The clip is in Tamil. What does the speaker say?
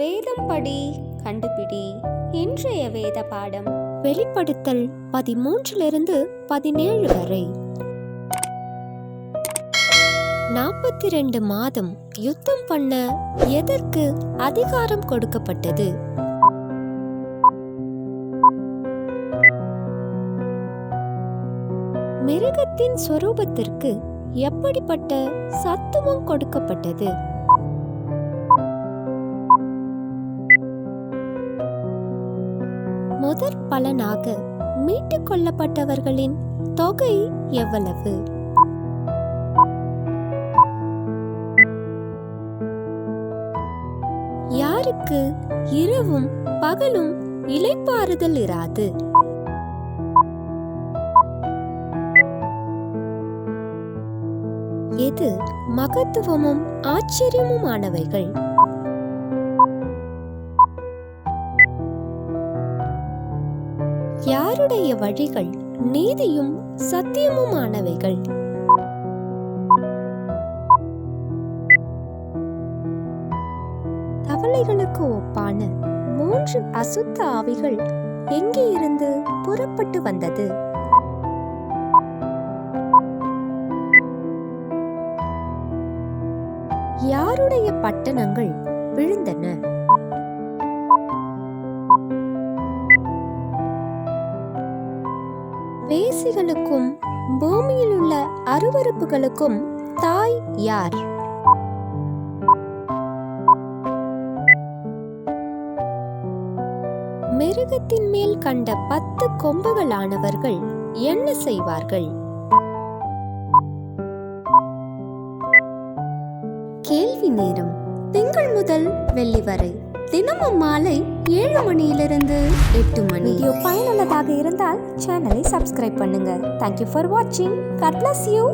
வேதம் படி கண்டுபிடி. இன்றைய வேத பாடம் வெளிப்படுத்தல் பதிமூன்றிலிருந்து பதினேழு வரை. நாற்பத்தி ரெண்டு மாதம் யுத்தம் பண்ண எதற்கு அதிகாரம் கொடுக்கப்பட்டது? மிருகத்தின் சொரூபத்திற்கு எப்படிப்பட்ட சத்துவம் கொடுக்கப்பட்டது? முதற் பலனாக மீட்டுக் கொள்ளப்பட்டவர்களின் தொகை எவ்வளவு? யாருக்கு இரவும் பகலும் இலைப்பாறுதல் இராது? எது மகத்துவமும் ஆச்சரியமுமானவைகள்? யாருடைய வழிகள் நீதியும் சத்தியமுமானவைகள்? தவளைகளுக்கு ஒப்பான மூன்று அசுத்த ஆவிகள் எங்கே இருந்து புறப்பட்டு வந்தது? யாருடைய பட்டணங்கள் விழுந்தன? ஆசைகளுக்கும் பூமியில் உள்ள அருவருப்புகளுக்கும் தாய் யார்? மிருகத்தின் மேல் கண்ட பத்து கொம்புகளானவர்கள் என்ன செய்வார்கள்? கேள்வி நேரம். திங்கள் முதல் வெள்ளி வரை. தினமும் மாலை ஏழு மணியிலிருந்து எட்டு மணி. வீடியோ பயனுள்ளதாக இருந்தால் சேனலை சப்ஸ்கிரைப் பண்ணுங்க. தேங்க்யூ ஃபார் வாட்சிங் காட் பிளஸ் யூ